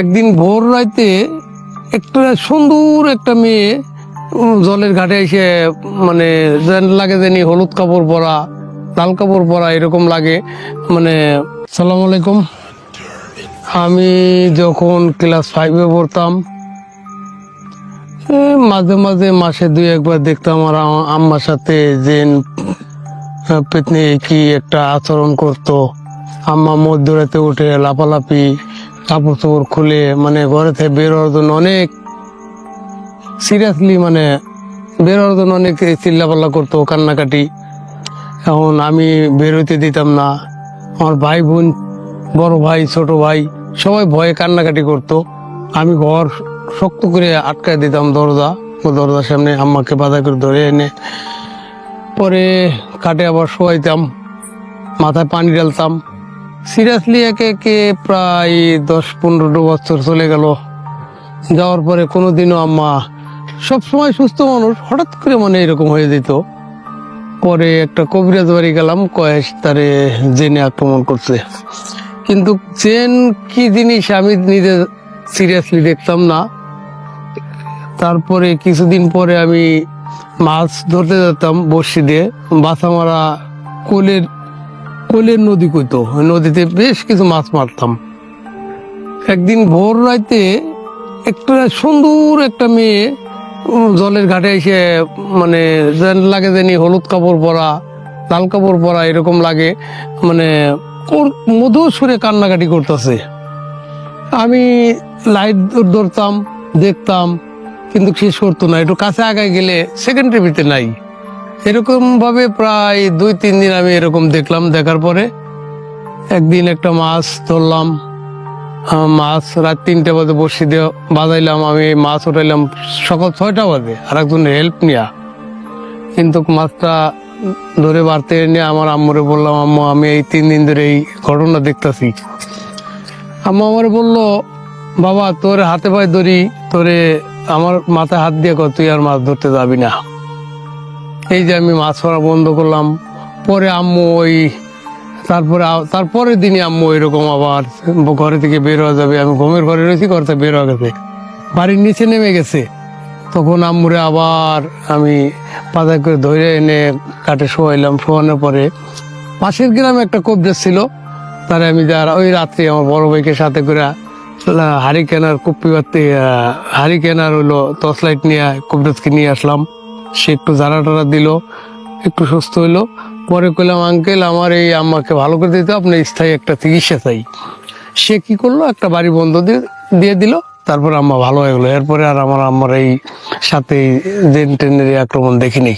একদিন ভোর রাইতে একটা সুন্দর একটা মেয়ে জলের ঘাটে এসে মানে লাগে জানি হলুদ কাপড় পরা, লাল কাপড় পরা এরকম লাগে মানে সালাম আলাইকুম। আমি যখন ক্লাস ফাইভে পড়তাম মাঝে মাঝে মাসে দুই একবার দেখতাম আর আম্মার সাথে যে পেতনি কি একটা আচরণ করতো। আম্মা মধ্যরাতে উঠে লাপালাপি কাপড় চোপড় খুলে মানে ঘরে থেকে বের হওয়ার জন্য অনেক সিরিয়াসলি মানে বের হওয়ার জন্য অনেক চিল্লাপাল্লা করতো, কান্নাকাটি। এখন আমি বের হইতে দিতাম না। আমার ভাই বোন, বড় ভাই, ছোট ভাই, সবাই ভয়ে কান্নাকাটি করতো। আমি ঘর শক্ত করে আটকায় দিতাম দরজা দরজার সামনে আম্মাকে বাধা করে ধরে এনে। পরে কাটে আবার শোয়াইতাম, মাথায় পানি ঢালতাম। সিরিয়াসলি একে একে প্রায় দশ পনেরো বছর চলে গেল। যাওয়ার পরে কোনো কোনোদিনও আম্মা সবসময় সুস্থ মানুষ, হঠাৎ করে মানে এরকম হয়ে যেত। পরে একটা কবিরাজ বাড়ি গেলাম কয়েস তারে জেনে আক্রমণ করছে। কিন্তু জেন কি জিনিস আমি নিজে সিরিয়াসলি দেখতাম না। তারপরে কিছুদিন পরে আমি মাছ ধরতে যেতাম বড়শি দিয়ে বাসা মারা কোলের কোলের নদী কইতো নদীতে বেশ কিছু মাছ মারতাম। একদিন ভোর রাইতে একটা সুন্দর একটা মেয়ে জলের ঘাটে এসে মানে লাগে জানি হলুদ কাপড় পরা, লাল কাপড় পরা, এরকম লাগে মানে ওর মধুর সুরে কান্নাকাটি করতেছে। আমি লাইট ধরতাম, দেখতাম, কিন্তু শেষ করতো না। একটু কাছে আগায় গেলে সেকেন্ডের ভিতরে নাই। এরকম ভাবে প্রায় দুই, তিন দিন আমি এরকম দেখলাম, দেখার পরে একদিন একটা মাছ ধরলাম। মাছ রাত তিনটে বাজে বসে দিয়ে বাজাইলাম, আমি মাছ উঠাইলাম সকাল ছয়টা বাজে আর একজনের হেল্প নিয়া। কিন্তু মাছটা ধরে বাড়তে নিয়ে আমার আম্মুরে বললাম, আম্মু, আমি এই তিন দিন ধরে এই ঘটনা দেখতাছি। আম্মু আমার বলল, বাবা, তোর হাতে পায়ে ধরি, তোরে আমার মাথায় হাত দিয়ে কর তুই আর মাছ ধরতে যাবি না। এই যে আমি মাছ ধরা বন্ধ করলাম, পরে আম্মু ওই, তারপরে তারপরের দিনই আম্মু এরকম আবার ঘরে থেকে বের হওয়া যাবে, আমি ঘুমের ঘরে রয়েছি, ঘর থেকে বের হয়ে গেছে। বাড়ির নিচে নেমে গেছে। তখন আম্মুরে আবার আমি পাতা করে ধরে এনে কাটে শোয়াইলাম। শোয়ানোর পরে পাশের গ্রামে একটা কবজা ছিল, তার আমি যার ওই রাত্রে আমার বড় ভাইকে সাথে করে হাড়ি কেনার কুপ্পি বাড়তে হাড়ি কেনার হইল টর্চ লাইট নিয়ে কবরাজকে নিয়ে আসলাম। সে একটু জারা টাড়া দিল, একটু সুস্থ হইল। পরে কইলাম, আঙ্কেল, আমার এই আম্মাকে ভালো করে দিতে আপনি স্থায়ী একটা চিকিৎসা চাই। সে কি করল, একটা বাড়ি বন্ধ দিয়ে দিয়ে দিল, তারপর আম্মা ভালো হয়ে গেলো। এরপরে আর আমার আম্মার এই সাথে জেন টেনের আক্রমণ দেখিনি।